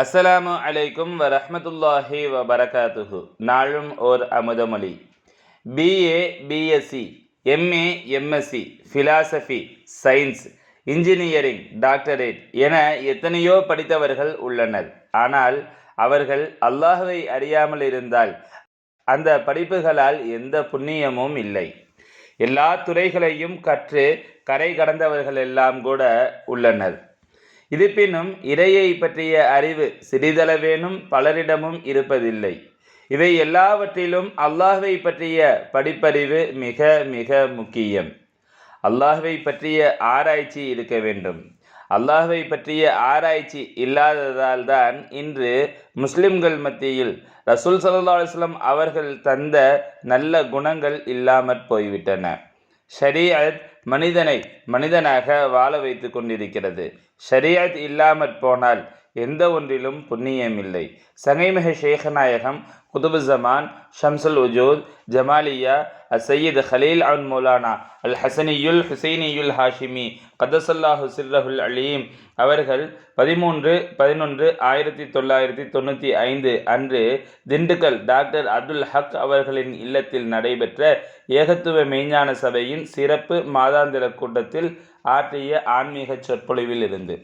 அஸ்ஸலாமு அலைக்கும் வரஹ்மத்துல்லாஹி வபரகாத்துஹு. நாளும் ஓர் அமுதமொழி. BA BSc MA MSc philosophy science engineering doctorate என எத்தனையோ படித்தவர்கள் உள்ளனர். ஆனால் அவர்கள் அல்லாஹுவை அறியாமல் இருந்தால் அந்த படிப்புகளால் எந்த புண்ணியமும் இல்லை. எல்லா துறைகளையும் கற்று கரை கடந்தவர்கள் எல்லாம் கூட உள்ளனர். இருப்பினும் இறையை பற்றிய அறிவு சிறிதளவேனும் பலரிடமும் இருப்பதில்லை. இவை எல்லாவற்றிலும் அல்லாஹ்வை பற்றிய படிப்பறிவு மிக மிக முக்கியம். அல்லாஹ்வை பற்றிய ஆராய்ச்சி இருக்க வேண்டும். அல்லாஹ்வை பற்றிய ஆராய்ச்சி இல்லாததால் தான் இன்று முஸ்லிம்கள் மத்தியில் ரசூல் சல்லா அலுவலம் அவர்கள் தந்த நல்ல குணங்கள் இல்லாமற் போய்விட்டன. ஷரியத் மனிதனை மனிதனாக வாழ வைத்து கொண்டிருக்கிறது. ஷரியத் இல்லாமற் போனால் எந்த ஒன்றிலும் புண்ணியமில்லை. சங்கைமிக ஷேகநாயகம் குதுபு ஜமான் ஷம்சுல் உஜூத் ஜமாலியா அசையீத் ஹலீல் அன் மௌலானா அல் ஹசனியுல் ஹுசைனியுல் ஹாஷிமி கதசல்லா ஹுசில்லஹுல் அலீம் அவர்கள் பதிமூன்று பதினொன்று ஆயிரத்தி தொள்ளாயிரத்தி தொண்ணூற்றி ஐந்து அன்று திண்டுக்கல் டாக்டர் அப்துல் ஹக் அவர்களின் இல்லத்தில் நடைபெற்ற ஏகத்துவ மெய்ஞான சபையின் சிறப்பு மாதாந்திர கூட்டத்தில் ஆற்றிய ஆன்மீக சொற்பொழிவில் இருந்து